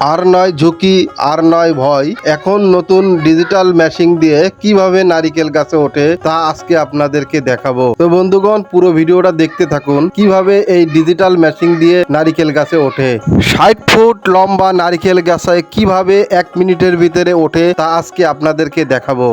আর নয় ঝুঁকি, আর নয় ভয়। এখন নতুন ডিজিটাল মেশিন দিয়ে কীভাবে নারিকেল গাছে ওঠে, তা আজকে আপনাদেরকে দেখাবো। তো বন্ধুগণ, পুরো ভিডিওটা দেখতে থাকুন, কীভাবে এই ডিজিটাল মেশিন দিয়ে নারিকেল গাছে ওঠে। ষাট ফুট লম্বা নারিকেল গাছে কীভাবে এক মিনিটের ভিতরে ওঠে, তা আজকে আপনাদেরকে দেখাবো।